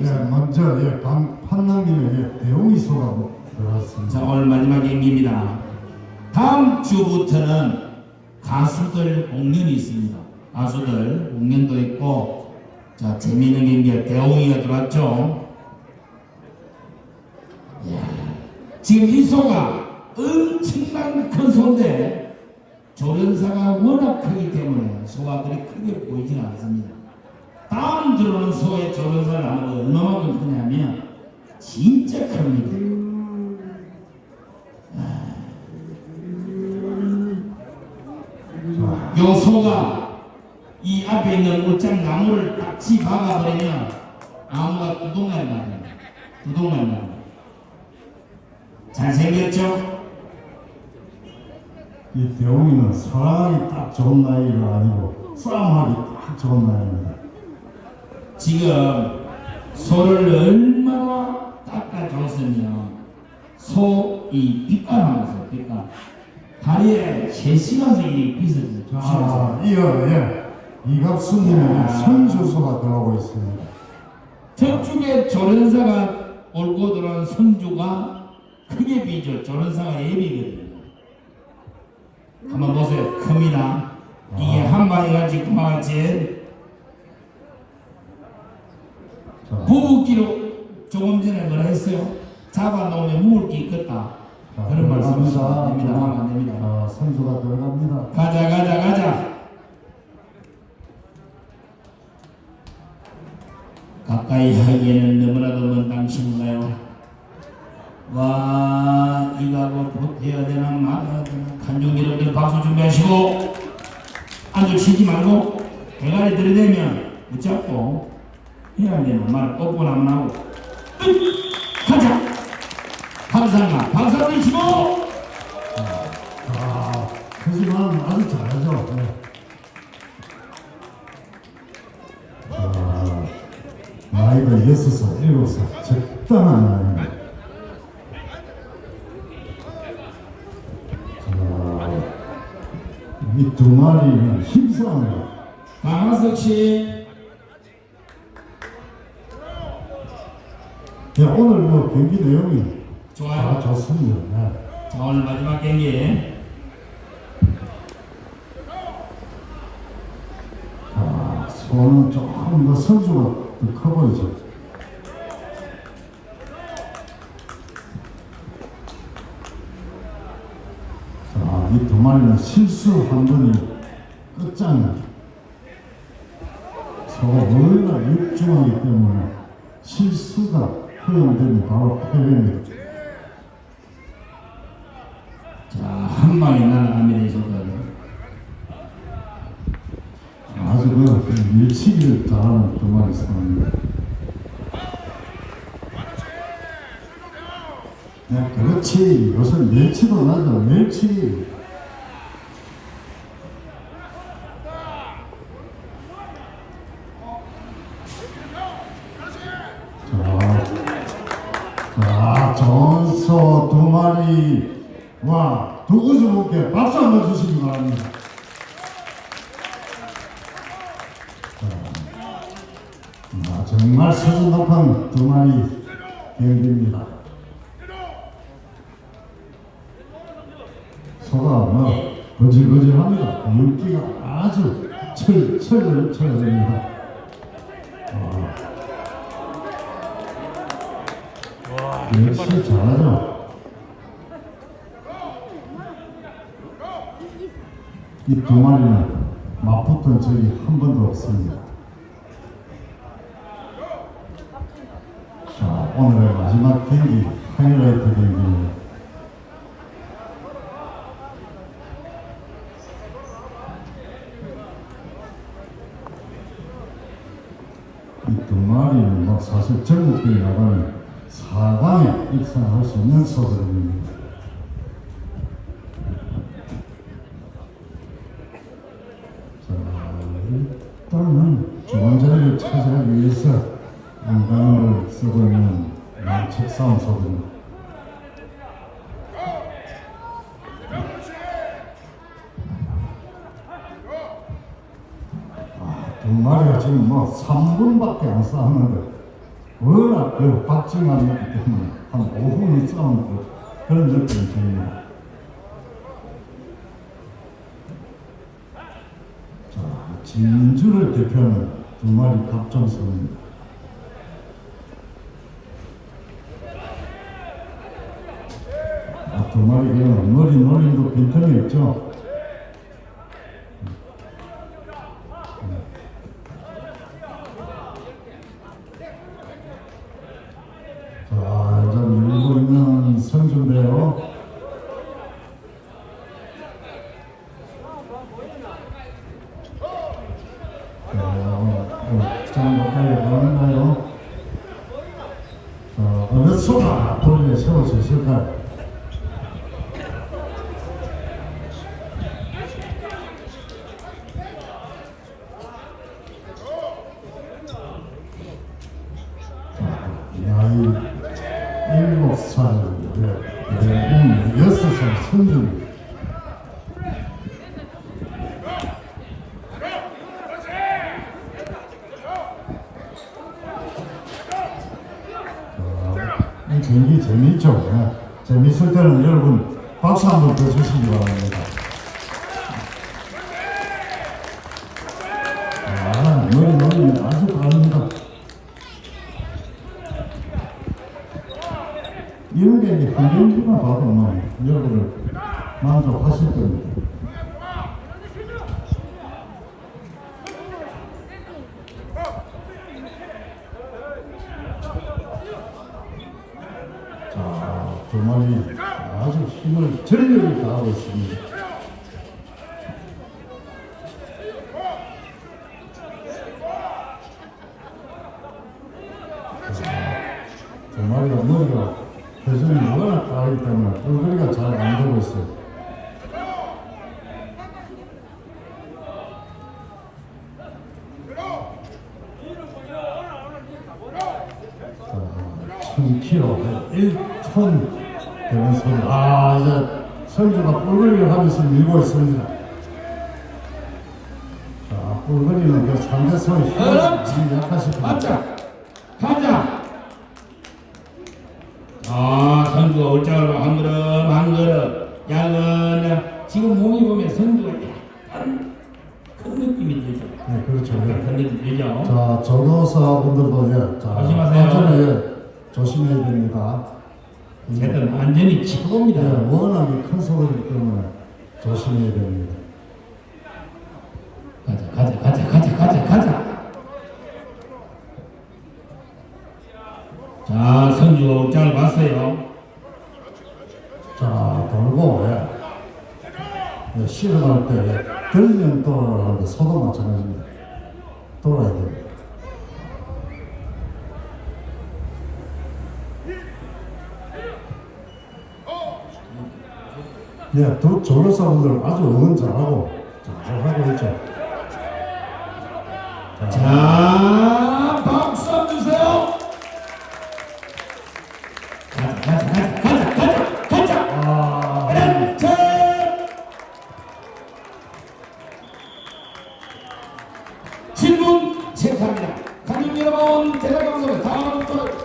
네, 먼저 예, pan- 판남님의 예, 대웅이 소감 들어왔습니다. 자 오늘 마지막 경기입니다. 다음 주부터는 가수들 공연이 있습니다. 가수들 공연도 있고 자 재미있는 경기가 대웅이가 들어왔죠. 이야, 지금 이 소가 엄청난 큰 소인데 조련사가 워낙 크기 때문에 소가 그리 크게 보이지는 않습니다. 다음 들어오는 소의 조련사 나무가 얼마만큼 크냐면 진짜 큽니다. 요 소가 이 앞에 있는 옷장 나무를 딱지 박아버리면 나무가 두동날 나요. 두동날 나요. 잘생겼죠? 이 대웅이는 사랑이 딱 좋은 나이가 아니고 싸움하기 딱 좋은 나이입니다. 지금 소를 얼마나 닦아줬으면 소이 빛깔하면서 빛깔 다리에 3시간씩 이 빗을 자, 주셔서 이어 예, 이갑수님의 선주소가 들어오고 있습니다. 저쪽에 조련사가 올고 들어온 선주가 크게 비죠. 조련사가 예비거든요. 한번 보세요. 큽니다. 이게 한 마리 가지 그만하지. 자, 부부끼로 조금 전에 뭐라 했어요? 잡아놓으면 먹을 게 있겠다. 자, 그런 말씀 하시면 들어갑니다. 안 됩니다. 안 됩니다. 자, 선수가 들어갑니다. 가자 가자 가자. 가까이 하기에는 너무나도 먼 당신인가요? 와 이가고 보태야 되나 말아야 되나 간중 여러분들 박수 준비하시고 안주 치지 말고 대가리 들이대면 붙잡고 해야 되는 말 꺾고 나면 하고 가자 박살나 박살 치고 자, 하지만 아주 잘하죠. 네. 자, 나이가 여섯 살, 일곱 살, 적당한 나이입니다. 자, 이두 마리는 힘싸움이에요. 강하석 씨 네, 오늘 뭐 경기 내용이 좋아요. 아, 좋습니다. 네. 자 오늘 마지막 경기 아, 손은 조금 더 선수가 더 커 보이죠. 자, 이 두 마리는 실수 한 번이 끝장입니다. 서로 워낙 육중하기 때문에 실수가 허용되면 바로 패배입니다. 자 한 방에 날아갑니다 이 소들 아주 그 밀치기를 잘하는 두 마리 사람입니다. 네, 그렇지. 요새 멸치도 나죠. 멸치. 마리와 두구주분께 박수 한번 주시기 바랍니다. 아, 정말 수준 높은 두 마리 경기입니다. 소가 뭐 거질거질합니다. 윤기가 아주 철, 철을 철입니다. 역시 잘하죠. 이 두 마리는 맞붙은 적이 한 번도 없습니다. 자, 오늘의 마지막 경기, 하이라이트 경기입니다. 이두 마리는 뭐 사실 전국대회 나가면 4강에 입상할 수 있는 소들입니다. 해서 안강을 쓰고 있는. 아, 두 마리가 지금 뭐 3분밖에 안 싸웠는데 워낙 그 박진감이 있기 때문에 한 5분이 싸우는 그 그런 느낌이 듭니다. 자, 진주를 대표하는 두 마리 갑종선입니다. 아, 두 마리 그냥 머리 놀림도 빈틈이 없죠. 자, 이제 밀고 있는 성준배요. 경기 재미있죠? 네. 재미있을 때는 여러분 박수 한 번 더 주시기 바랍니다. 아, 머리 머리 아주 빠릅니다. 이런 게 이제 한 경기만 봐도 뭐 여러분을 만족하실 겁니다. 마리 아주 힘을 전력을 다하고 있습니다. 두 마리가 머리가 대전이 워낙 빠르기 때문에 뿔거리가 잘 안 되고 있어요. 자, 1000kg, 1톤 소리. 아, 이제 선주가 뿔거리를 하면서 밀고 있습니다. 자, 뿔거리는 그 상대성이 힘이. 약하십니다. 맞자 가자 아 선수가 올장을 한 걸음 한 걸음 야근 지금 몸이 보면 선수가 약간 큰 느낌이 들죠 네, 그렇죠. 네. 큰 느낌 들죠 자, 전도사분들도 예, 자, 조심하세요. 안전에 예, 조심해야 됩니다. 안전이 최고입니다 예, 워낙에 큰 소리이기 때문에 조심해야 됩니다. 가자 가자 가자 가자 가자 가자 자 선수가 올장을 봤어요 자, 돌고, 예. 예, 씨름할 때, 예, 들면 돌아가는데 소도 마찬가지입니다. 돌아야 됩니다. 예, 두 조교사분들 아주 응원 잘하고, 잘하고 있죠. 자, 자 박수 한번 주세요 가자 가자 가자 가자 가자 가자 아, 그렇지 질문 체크합니다. 관객 여러분, 제가 방송을 다음부터